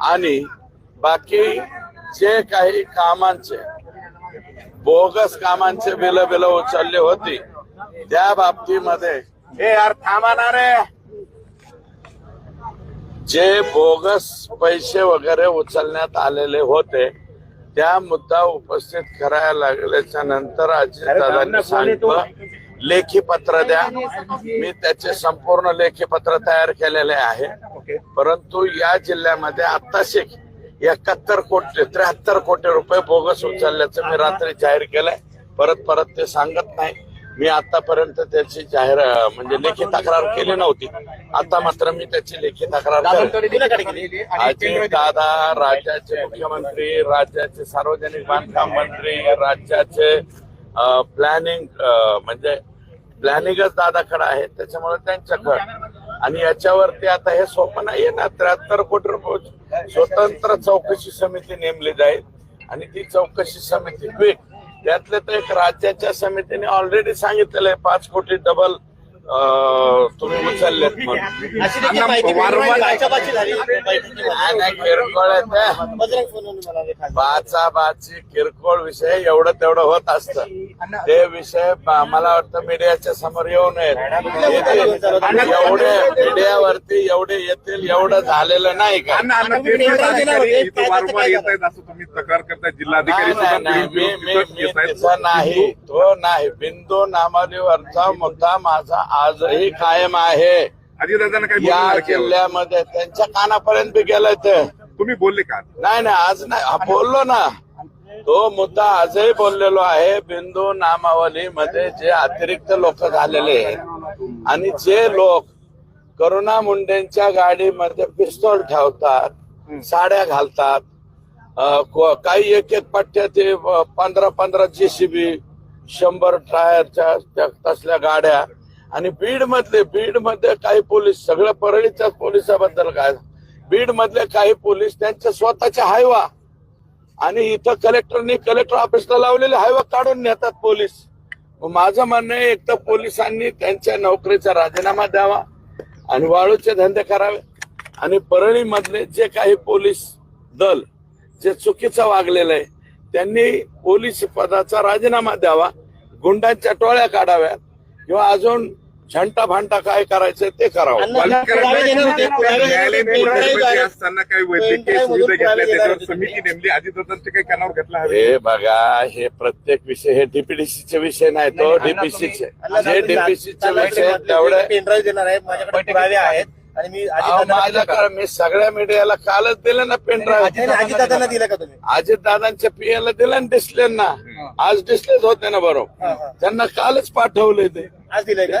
आणि बाकी जे काही कामांचे बोगस कामांचे बिल बिल उचलले होती त्या बाबतीमध्ये हे यार थांबा ना रे. जे बोगस पैसे वगैरे उचलण्यात आलेले होते त्या मुद्दा उपस्थित करायला लागल्याच्या नंतर अजितदादांनी सांगितलं लेखी पत्र द्या. मी त्याचे संपूर्ण लेखी पत्र तयार केलेले आहे. परंतु या जिल्ह्यामध्ये आत्ताशी एकाहत्तर कोटी त्र्याहत्तर कोटी रुपये बोगस उचलल्याचं मी रात्री जाहीर केलंय. परत परत ते सांगत नाही. मी आतापर्यंत त्याची जाहीर म्हणजे लेखी तक्रार केली नव्हती. आता मात्र मी त्याची लेखी तक्रार दादा राज्याचे मुख्यमंत्री राज्याचे सार्वजनिक बांधकाम मंत्री राज्याचे प्लॅनिंग म्हणजे प्लॅनिंगच दादाकडे आहे. त्याच्यामुळे त्यांच्याकडे आणि याच्यावरती आता हे सोपं नाहीये ना त्र्याहत्तर कोटी रुपये स्वतंत्र चौकशी समिती नेमली जाईल. आणि ती चौकशी समिती क्विक त्यातले तर एक राज्याच्या समितीने ऑलरेडी सांगितलेलं आहे पाच कोटी डबल तुम्ही उचललेत म्हणून. बाचा बाची किरकोळ विषय एवढं तेवढं होत असत. ते विषय मला वाटतं मीडियाच्या समोर येऊ नयेत. एवढे मीडियावरती एवढे येतील एवढं झालेलं नाही का? असं तुम्ही तक्रार करताय जिल्हाधिकारी नाही, तो नाही. बिंदू नामावलीवरचा मुद्दा माझा आजही कायम आहे. या बोलणं केलं? जिल्ह्यामध्ये त्यांच्या कानापर्यंत बी गेलंय ते. तुम्ही बोलले का? नाही नाही आज नाही. हा, बोललो ना. तो मुद्दा आजही बोललेलो आहे बिंदू नामावली मध्ये जे अतिरिक्त लोक झालेले आहेत. आणि जे लोक करुणा मुंडेंच्या गाडीमध्ये पिस्तोल ठेवतात साड्या घालतात काही एक एक पट्ट्या ते पंधरा पंधरा जेसीबी शंभर टायरच्या तसल्या गाड्या. आणि बीड मधले बीडमध्ये काही पोलीस सगळं परळीच्या पोलिसाबद्दल काय? बीड मधले काही पोलीस त्यांच्या स्वतःच्या हायवा आणि इथं कलेक्टरनी कलेक्टर ऑफिसला लावलेले हायवा काढून नेतात पोलीस. माझं म्हणणं आहे एक तर पोलिसांनी त्यांच्या नोकरीचा राजीनामा द्यावा आणि वाळूचे धंदे करावे. आणि परळी मधले जे काही पोलीस दल जे चुकीचं वागलेलं आहे त्यांनी पोलीस पदाचा राजीनामा द्यावा गुंडांच्या टोळ्या काढाव्यात किंवा अजून झंटा भांटा काय करायचं ते करावं. न्यायालयीन असताना काही वैद्यकीय पेनड्राईव्ह सुविधा मधून घेतल्या पुरावे देणार त्याच्यावर होते समिती नेमली अजितदादांचे काही कानावर घेतला हवे हे बघा हे प्रत्येक विषय हे डीपीडीसीचे विषय नाही तो डीपीसीचे जे डीपीसीचे विषय आहेत, तेवढे पेनड्राईव्ह देणार आहेत माझ्याकडे पुरावे आहेत आणि मी? माझ्याकडे मी सगळ्या मीडियाला कालच दिलं ना पेनड्राईव्ह अजितदादांना दिलं का तुम्ही? अजित दादांच्या पीएला दिलं ना डिस्प्ले ना. आज डिस्प्लेच होते ना हा, बरोबर. त्यांना कालच पाठवले ते. आज दिलंय का?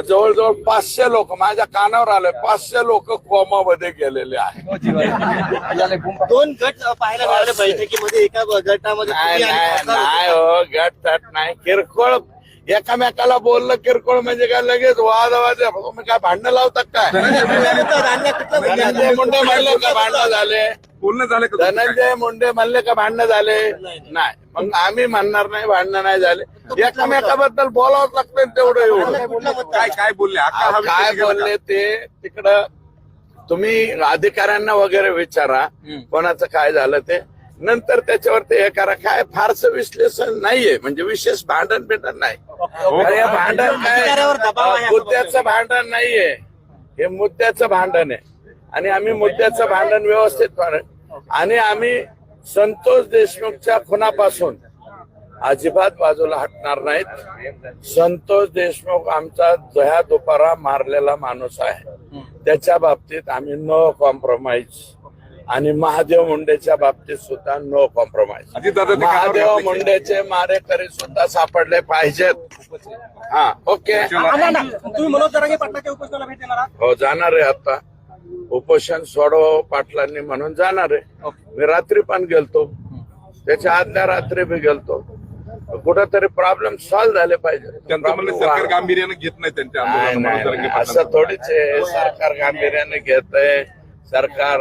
जवळजवळ पाचशे लोक माझ्या कानावर आले पाचशे लोक कोमामध्ये गेलेले आहेत. दोन गट पाहायला मिळाले बैठकीमध्ये एका गटामध्ये नाही हो गट तट नाही. किरकोळ एकामेकाला बोललं किरकोळ म्हणजे काय लगेच वाद वाद काय भांडणं लावतात काय? म्हणले का भांडणं झाले? बोलणं झालं का तुमचं काय? धनंजय मुंडे म्हणले का भांडणं झाले? नाही. मग आम्ही म्हणणार नाही भांडणं नाही झाले. एकामेकाबद्दल बोलावंच लागतं तेवढं एवढं. काय काय बोलले? हा विषय काय निघाला का? बोलले ते तिकडं तुम्ही अधिकाऱ्यांना वगैरे विचारा कोणाचं काय झालं ते. नंतर त्याच्यावरती हे करा. काय फारसं विश्लेषण नाहीये. म्हणजे विशेष भांडण बिंडण नाही. हे भांडण काय? अधिकाऱ्यावर दबाव आहे असं मुद्द्याचं भांडण नाहीये. हे मुद्द्याचं भांडण आहे. आणि आम्ही मुद्द्याचं भांडण व्यवस्थित भांडण आणि आम्ही संतोष देशमुखच्या खुनापासून अजिबात बाजूला हटणार नाहीत. संतोष देशमुख आमचा दह्या दुपारा मारलेला माणूस आहे. त्याच्या बाबतीत आम्ही नो कॉम्प्रोमाइज आणि महादेव मुंडेच्या बाबतीत सुद्धा नो कॉम्प्रोमाइज महादेव. मुंडेचे मारेकरी सुद्धा सापडले पाहिजेत. हा ओके. तुम्ही मनोज जरांगे पाटलाच्या उपोषणाला भेट देणार आहात? हो जाणार आहे आता. उपोषण सोडव पाटलांनी म्हणून जाणार आहे. मी रात्री पण गेलतो. त्याच्या आदल्या रात्री बी गेलतो. कुठंतरी प्रॉब्लेम सॉल्व्ह झाले पाहिजे. सरकार गांभीर्याने घेत नाही त्यांच्या. असं. थोडीच आहे. सरकार गांभीर्याने घेत आहे सरकार